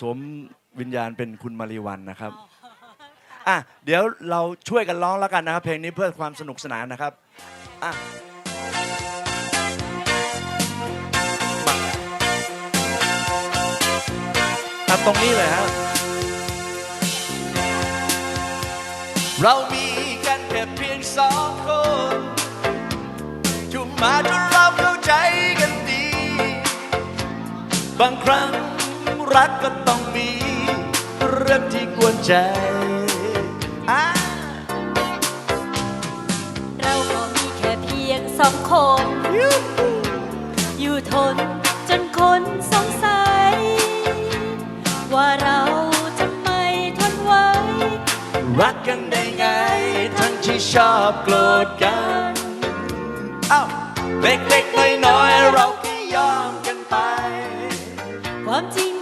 สวมวิญญาณเป็นคุณมาริวันนะครับอะเดี๋ยวเราช่วยกันร้องแล้วกันนะครับ เพลงนี้เพื่อความสนุกสนานนะครับอะมาอะตรงนี้เลยครับเรามีกันแค่เพียงสองคนจุมาจนเราเข้าใจกันดี บางครั้ง รักก็ต้องมี เรื่องที่กวนใจอะเราก็มีแค่เพียงสองคน อยู่ทนจนคนสงสัย ว่าเราจะไม่ทนไหวรักกันได้ไง ทั้งที่ชอบโกรธกันเอ้าเล็กๆน้อยๆเราก็ยอมกันไป ความจริง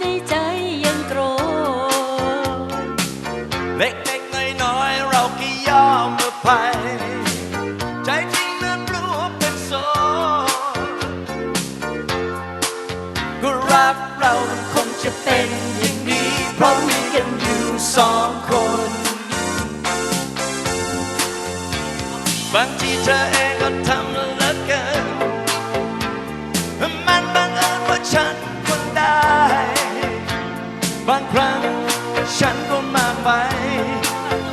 เป็นอย่างนี้เพราะมีกันอยู่สองคน บางทีเธอเองก็ทำเหลือเกินมันบังเอิญว่าฉันคนได้ บางครั้งฉันก็มาไป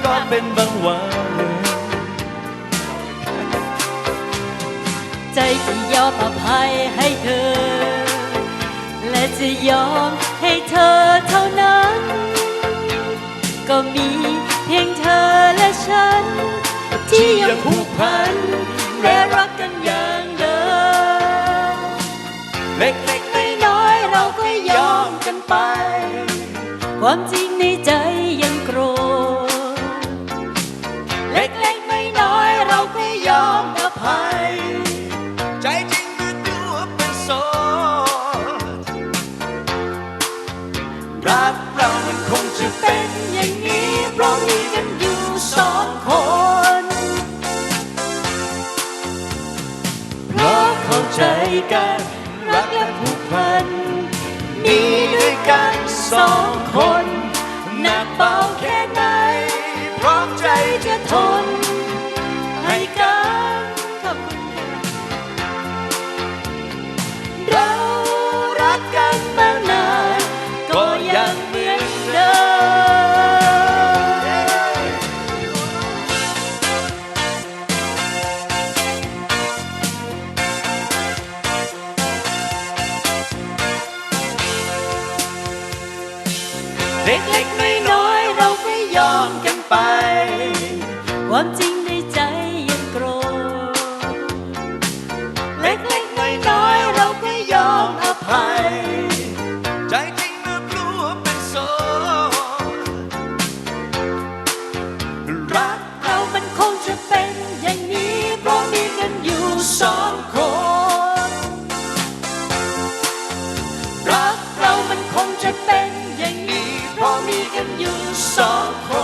ก็เป็นบางวัน ใจที่ยอมอภัยให้เธอ จะยอมให้เธอเท่านั้น ก็มีเพียงเธอและฉัน ที่ยังผูกพันและรักกันอย่างเดิมเล็กๆน้อยๆเราก็ยอมกันไป ความจริงในใจยังโกรธเล็กๆน้อยๆเราก็ยอมอภัย ใจจริงมันดูว่าเป็นโส อย่างนี้เพราะมีกันอยู่สองคนเพราะเข้าใจกันรักและผูกพัน มีด้วยกันสองคนหนักเบาแค่ เล็กๆน้อยๆเราก็ยอมกันไป ความจริง รักเ